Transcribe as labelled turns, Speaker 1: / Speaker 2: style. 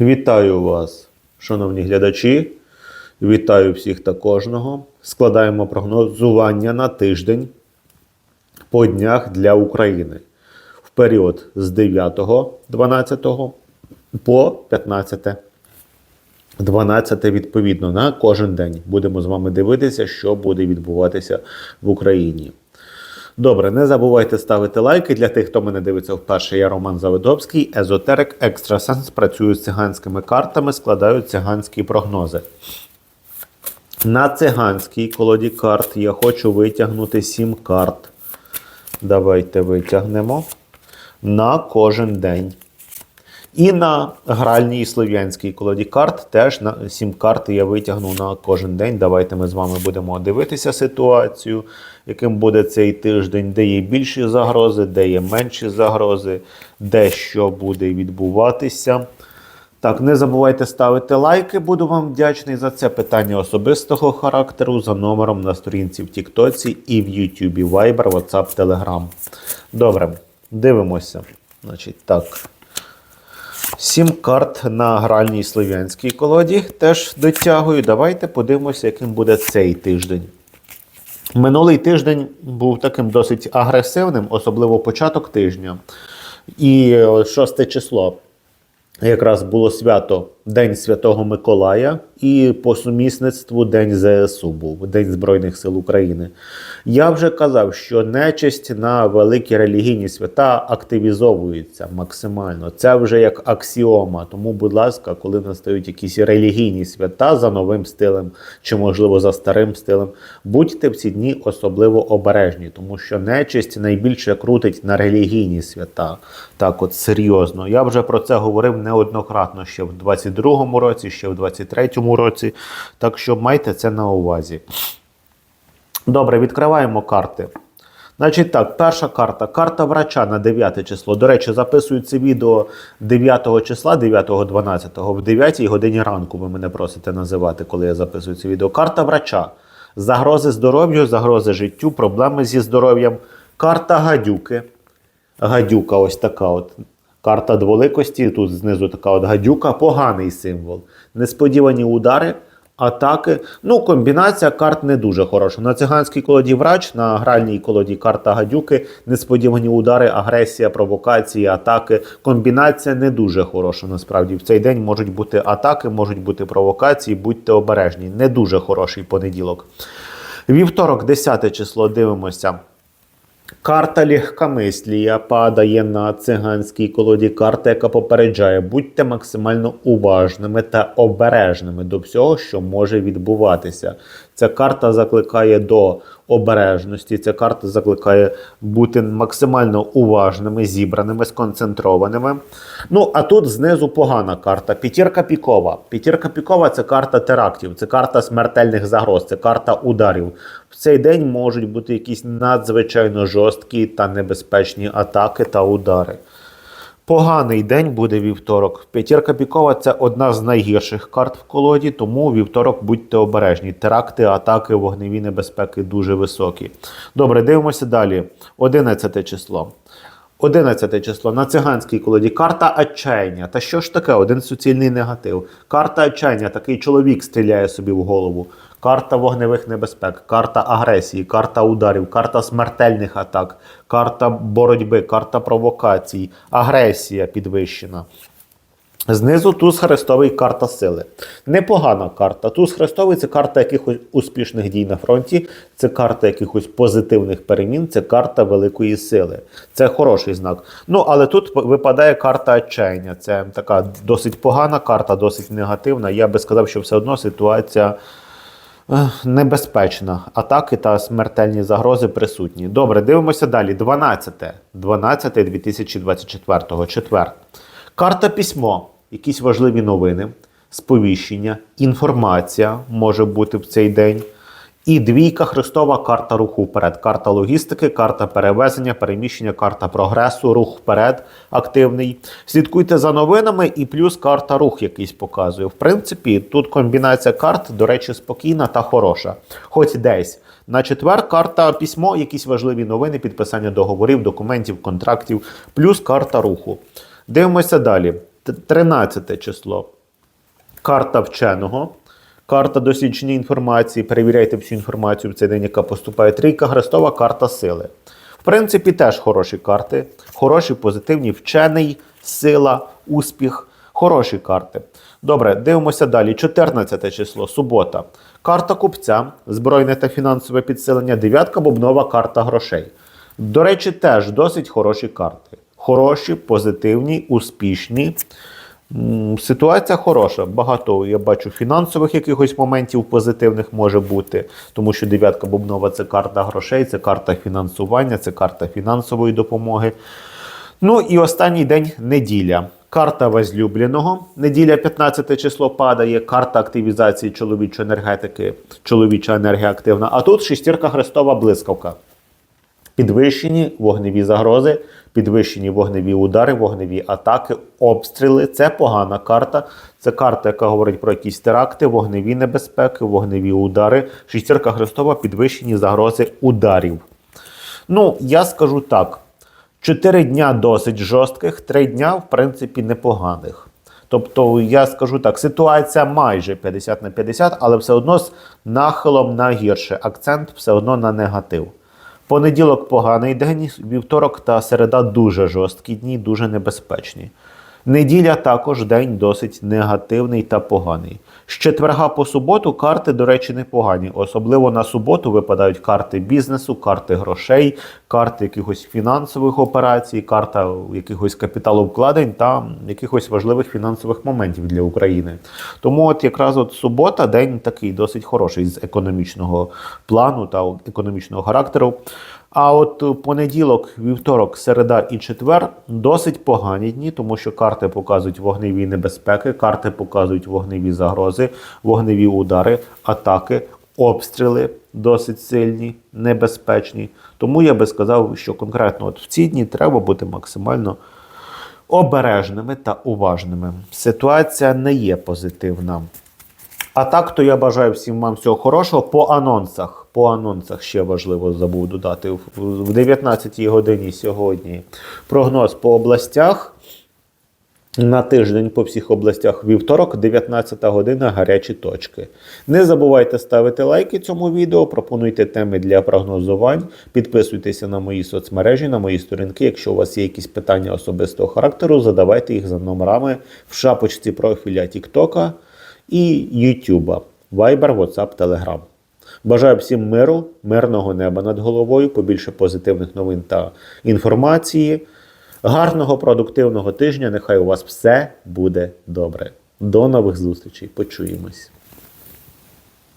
Speaker 1: Вітаю вас, шановні глядачі. Вітаю всіх та кожного. Складаємо прогнозування на тиждень по днях для України в період з 9.12 по 15. 12 відповідно на кожен день. Будемо з вами дивитися, що буде відбуватися в Україні. Добре, не забувайте ставити лайки. Для тих, хто мене дивиться вперше, я Роман Завидовський, езотерик, екстрасенс, працюю з циганськими картами, складаю циганські прогнози. На циганській колоді карт я хочу витягнути 7 карт. Давайте витягнемо на кожен день. І на гральній слов'янській колоді карт теж на 7 карт я витягну на кожен день. Давайте ми з вами будемо дивитися ситуацію, яким буде цей тиждень, де є більші загрози, де є менші загрози, де що буде відбуватися. Так, не забувайте ставити лайки. Буду вам вдячний за це питання особистого характеру за номером на сторінці в Тіктоці і в Ютубі, Viber, WhatsApp, Telegram. Добре, дивимося. Значить, так. Сім карт на гральній слов'янській колоді теж дотягую. Давайте подивимося, яким буде цей тиждень. Минулий тиждень був таким досить агресивним, особливо початок тижня. І е, шосте число якраз було свято День Святого Миколая і по сумісництву День ЗСУ був День Збройних сил України. Я вже казав, що нечисть на великі релігійні свята активізовується максимально. Це вже як аксіома. Тому, будь ласка, коли настають якісь релігійні свята за новим стилем чи, можливо, за старим стилем, будьте в ці дні особливо обережні, тому що нечисть найбільше крутить на релігійні свята. Так, от серйозно. Я вже про це говорив неоднократно ще в 22-му році, ще в 23-му році. Так що майте це на увазі. Добре, відкриваємо карти. Значить так, перша карта. Карта врача на 9 число. До речі, записую це відео 9 числа, 9-12, в 9 годині ранку ви мене просите називати, коли я записую це відео. Карта врача. Загрози здоров'ю, загрози життю, проблеми зі здоров'ям. Карта гадюки. Гадюка ось така от. Карта дволикості, тут знизу така от гадюка, поганий символ. Несподівані удари, атаки. Ну, комбінація карт не дуже хороша. На циганській колоді врач, на гральній колоді карта гадюки, несподівані удари, агресія, провокації, атаки. Комбінація не дуже хороша. Насправді в цей день можуть бути атаки, можуть бути провокації. Будьте обережні. Не дуже хороший понеділок. Вівторок, 10 число, дивимося. Карта легкомислія падає на циганській колоді. Карта, яка попереджає, будьте максимально уважними та обережними до всього, що може відбуватися. Ця карта закликає до обережності. Ця карта закликає бути максимально уважними, зібраними, сконцентрованими. Ну, а тут знизу погана карта. П'ятірка пікова. П'ятірка пікова це карта терактів, це карта смертельних загроз, це карта ударів. В цей день можуть бути якісь надзвичайно жорсткі та небезпечні атаки та удари. Поганий день буде вівторок. П'ятірка пікова це одна з найгірших карт в колоді, тому вівторок будьте обережні. Теракти, атаки, вогневі небезпеки дуже високі. Добре, дивимося далі. 11 число. 11 число на циганській колоді карта отчаяння. Та що ж таке? Один суцільний негатив. Карта отчаяння, такий чоловік стріляє собі в голову. Карта вогневих небезпек, карта агресії, карта ударів, карта смертельних атак, карта боротьби, карта провокацій, агресія підвищена. Знизу туз хрестовий карта сили. Непогана карта. Туз хрестовий це карта якихось успішних дій на фронті, це карта якихось позитивних перемін, це карта великої сили. Це хороший знак. Ну, але тут випадає карта отчаяння. Це така досить погана карта, досить негативна. Я би сказав, що все одно ситуація. Небезпечна. Атаки та смертельні загрози присутні. Добре, дивимося далі. 12. 12 2024 четвер. Карта письмо. Якісь важливі новини, сповіщення, інформація може бути в цей день. І двійка Христова карта руху вперед. Карта логістики, карта перевезення, переміщення, карта прогресу, рух вперед активний. Слідкуйте за новинами, і плюс карта рух якийсь показує. В принципі, тут комбінація карт, до речі, спокійна та хороша. Хоч десь. На четвер карта письмо, якісь важливі новини, підписання договорів, документів, контрактів, плюс карта руху. Дивимося далі. Т- 13 число. Карта вченого. Карта дослідження інформації. Перевіряйте всю інформацію в цей день, яка поступає. Трійка Хрестова, карта сили. В принципі, теж хороші карти. Хороші, позитивні, вчений, сила, успіх. Хороші карти. Добре, дивимося далі. 14 число, субота. Карта купця, збройне та фінансове підсилення. Дев'ятка бубнова карта грошей. До речі, теж досить хороші карти. Хороші, позитивні, успішні. Ситуація хороша. Багато я бачу фінансових якихось моментів позитивних може бути, тому що дев'ятка бубнова це карта грошей, це карта фінансування, це карта фінансової допомоги. Ну і останній день неділя. Карта возлюбленого. Неділя 15 число падає. Карта активізації чоловічої енергетики, чоловіча енергія активна. А тут шестірка хрестова блискавка. Підвищені вогневі загрози, підвищені вогневі удари, вогневі атаки, обстріли. Це погана карта. Це карта, яка говорить про якісь теракти, вогневі небезпеки, вогневі удари. Шістірка Христова, підвищені загрози ударів. Ну, я скажу так: чотири дня досить жорстких, три дня, в принципі, непоганих. Тобто, я скажу так, ситуація майже 50 на 50, але все одно з нахилом на гірше. Акцент все одно на негатив. Понеділок поганий день, вівторок та середа дуже жорсткі дні, дуже небезпечні. Неділя також день досить негативний та поганий. З четверга по суботу карти, до речі, непогані. Особливо на суботу випадають карти бізнесу, карти грошей, карти якихось фінансових операцій, карта якихось капіталовкладень та якихось важливих фінансових моментів для України. Тому от якраз от субота день такий досить хороший з економічного плану та економічного характеру. А от понеділок, вівторок, середа і четвер досить погані дні, тому що карти показують вогневі небезпеки, карти показують вогневі загрози, вогневі удари, атаки, обстріли досить сильні, небезпечні. Тому я би сказав, що конкретно от в ці дні треба бути максимально обережними та уважними. Ситуація не є позитивна. А так, то я бажаю всім вам всього хорошого по анонсах. По анонсах ще важливо забув додати. В- В 19 годині сьогодні прогноз по областях. На тиждень по всіх областях вівторок, 19 година, гарячі точки. Не забувайте ставити лайки цьому відео, пропонуйте теми для прогнозувань, підписуйтеся на мої соцмережі, на мої сторінки. Якщо у вас є якісь питання особистого характеру, задавайте їх за номерами в шапочці профіля TikTok і YouTube, Viber, WhatsApp, Telegram. Бажаю всім миру, мирного неба над головою, побільше позитивних новин та інформації. Гарного продуктивного тижня. Нехай у вас все буде добре. До нових зустрічей. Почуємось.